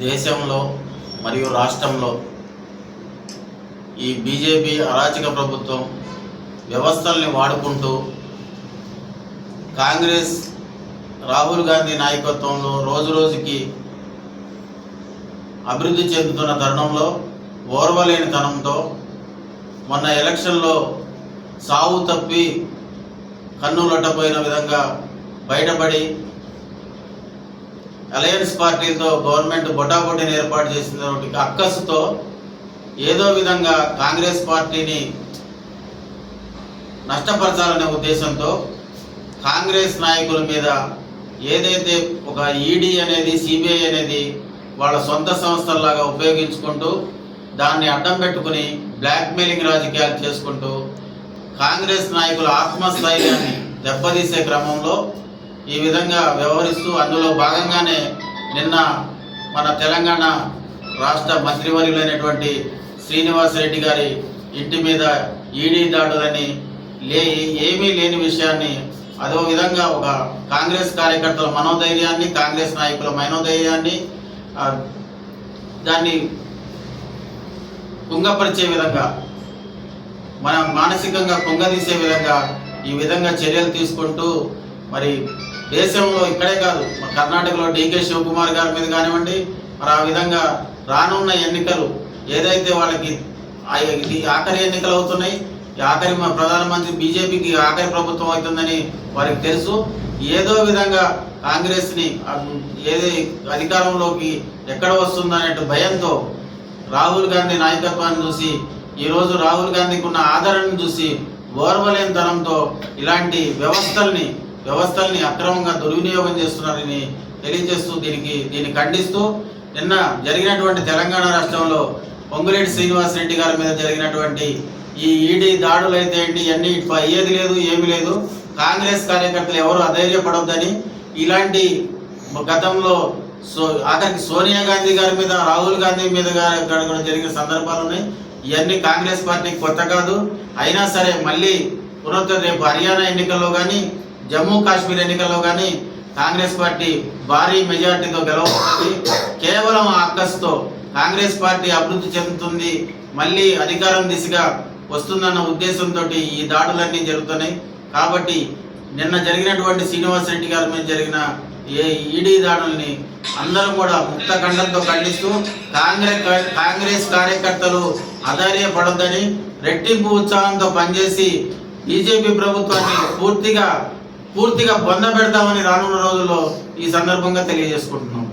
దేశంలో మరియు రాష్ట్రంలో ఈ బీజేపీ అరాచక ప్రభుత్వం వ్యవస్థల్ని వాడుకుంటూ కాంగ్రెస్ రాహుల్ గాంధీ నాయకత్వంలో రోజు రోజుకి అభివృద్ధి చెందుతున్న తరుణంలో ఓర్వలేని తనంతో మొన్న ఎలక్షన్లో సావు తప్పి కన్నులట్టపోయిన విధంగా బయటపడి అలయన్స్ పార్టీతో గవర్నమెంట్ బొటాబొటిని ఏర్పాటు చేసినటువంటి అక్కసుతో ఏదో విధంగా కాంగ్రెస్ పార్టీని నష్టపరచాలనే ఉద్దేశంతో కాంగ్రెస్ నాయకుల మీద ఏదైతే ఒక ఈడీ అనేది సిబిఐ అనేది వాళ్ళ సొంత సంస్థల్లాగా ఉపయోగించుకుంటూ దాన్ని అడ్డం పెట్టుకుని బ్లాక్మెయిలింగ్ రాజకీయాలు చేసుకుంటూ కాంగ్రెస్ నాయకుల ఆత్మస్థైర్యాన్ని దెబ్బతీసే క్రమంలో ఈ విధంగా వ్యవహరిస్తూ అందులో భాగంగానే నిన్న మన తెలంగాణ రాష్ట్ర మంత్రివర్యులైనటువంటి శ్రీనివాసరెడ్డి గారి ఇంటి మీద ఈడీ దాడులని లే ఏమీ లేని విషయాన్ని అదో విధంగా ఒక కాంగ్రెస్ కార్యకర్తల మనోధైర్యాన్ని కాంగ్రెస్ నాయకుల మనోధైర్యాన్ని దాన్ని కుంగపరిచే విధంగా మన మానసికంగా కుంగదీసే విధంగా ఈ విధంగా చర్యలు తీసుకుంటూ మరి దేశంలో ఇక్కడే కాదు మన కర్ణాటకలో డీకే శివకుమార్ గారి మీద కానివ్వండి మరి ఆ విధంగా రానున్న ఎన్నికలు ఏదైతే వాళ్ళకి ఇది ఆఖరి ఎన్నికలు అవుతున్నాయి ఈ ఆఖరి మా ప్రధానమంత్రి బీజేపీకి ఆఖరి ప్రభుత్వం అవుతుందని వారికి తెలుసు. ఏదో విధంగా కాంగ్రెస్ని ఏది అధికారంలోకి ఎక్కడ వస్తుందనే భయంతో రాహుల్ గాంధీ నాయకత్వాన్ని చూసి ఈరోజు రాహుల్ గాంధీకి ఉన్న ఆదరణను చూసి ఓర్వలేనితనంతో ఇలాంటి వ్యవస్థల్ని వ్యవస్థల్ని అక్రమంగా దుర్వినియోగం చేస్తున్నారని తెలియజేస్తూ దీనికి దీన్ని ఖండిస్తూ నిన్న జరిగినటువంటి తెలంగాణ రాష్ట్రంలో పొంగులేటి శ్రీనివాసరెడ్డి గారి మీద జరిగినటువంటి ఈ ఈడీ దాడులు అయితే ఏంటి ఇవన్నీ అయ్యేది లేదు ఏమీ లేదు. కాంగ్రెస్ కార్యకర్తలు ఎవరు అధైర్యపడొద్దని ఇలాంటి గతంలో సో అతనికి సోనియా గాంధీ గారి మీద రాహుల్ గాంధీ మీద గారి కూడా జరిగిన సందర్భాలు ఉన్నాయి. ఇవన్నీ కాంగ్రెస్ పార్టీకి కొత్త కాదు. అయినా సరే మళ్ళీ పునరుద్ధరణ రేపు హర్యానా ఎన్నికల్లో కానీ జమ్మూ కాశ్మీర్ ఎన్నికల్లో కానీ కాంగ్రెస్ పార్టీ భారీ మెజార్టీతో గెలవబోతుంది. కేవలం ఆ అక్కస్తో కాంగ్రెస్ పార్టీ అభివృద్ధి చెందుతుంది మళ్ళీ అధికారం దిశగా వస్తుందన్న ఉద్దేశంతో ఈ దాడులన్నీ జరుగుతున్నాయి. కాబట్టి నిన్న జరిగినటువంటి శ్రీనివాస్ రెడ్డి గారి మీద జరిగిన ఏ ఈడీ దాడుల్ని అందరూ కూడా ముక్త ఖండంతో ఖండిస్తూ కాంగ్రెస్ కాంగ్రెస్ కార్యకర్తలు అధైర్యపడొద్దని రెట్టింపు ఉత్సాహంతో పనిచేసి బీజేపీ ప్రభుత్వాన్ని పూర్తిగా పూర్తిగా బొంద పెడతామని రానున్న రోజుల్లో ఈ సందర్భంగా తెలియజేసుకుంటున్నాం.